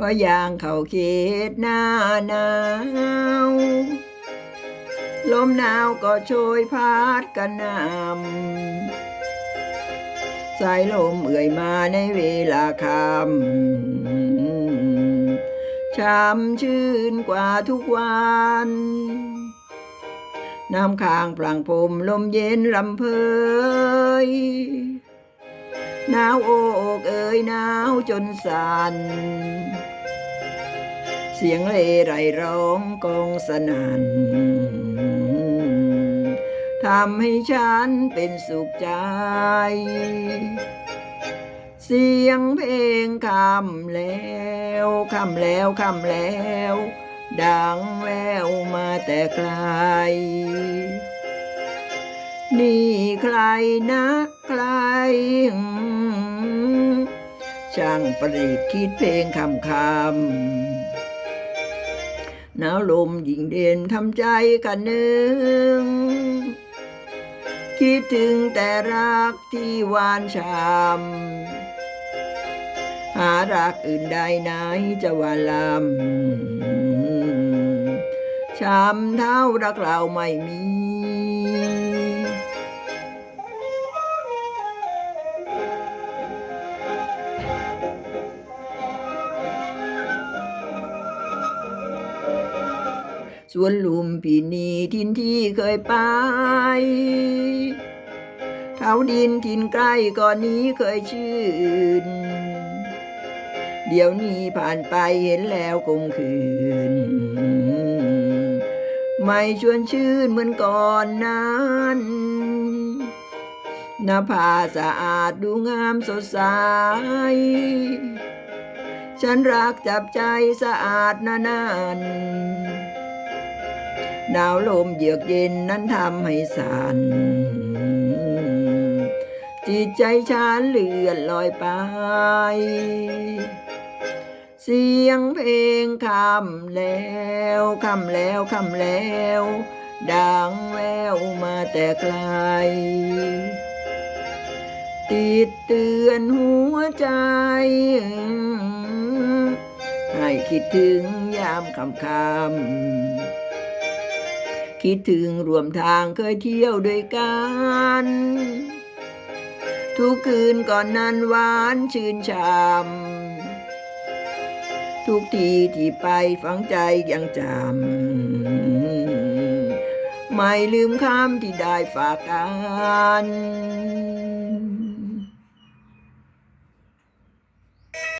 ว่ายางเขาเขตหน้าหนาวลมหนาวก็โชยพัดกันนำสายลมเอื่อยมาในเวลาคำช้ำชื่นกว่าทุกวันน้ำค้างพลางพรมลมเย็นลำเพยหนาวโอกเอ่ยหนาวจนสัน่น เสียงเลไรร้องกองสนัน่นทำให้ฉันเป็นสุขใจ เสียงเพลงคำแล้วคำแล้วคำแล้ว ดังแววมาแต่ไกล นี่ใครนะใครช่างประดิษฐ์คิดเพลงคำคำ หนาวลมยิ่งเด่นทำใจกันหนึ่งคิดถึงแต่รักที่หวานช้ำหารักอื่นใดไหนจะหวานลำช้ำเท่ารักเราไม่มี สวนลุมพินีทินที่เคยไป เท้าดินทินใกล้ก่อนนี้เคยชื่น เดี๋ยวนี้ผ่านไปเห็นแล้วคงคืน ไม่ชวนชื่นเหมือนก่อนนั้นหน้าผาสะอาดดูงามสดใส ฉันรักจับใจสะอาดนานๆ นาวลมเยือกเย็นนั้นทำให้สัน่นจิตใจฉันเลื่อนลอยไป เสียงเพลงคำแล้วคำแล้วคำแล้วดังแววมาแต่ไกล ติดเตือนหัวใจ ให้คิดถึงยามคำคำ คิดถึงรวมทางเคยเที่ยวด้วยกัน ทุกคืนก่อนนั้นหวานชื่นชาม ทุกทีที่ไปฝังใจยังจำ ไม่ลืมคำที่ได้ฝากกัน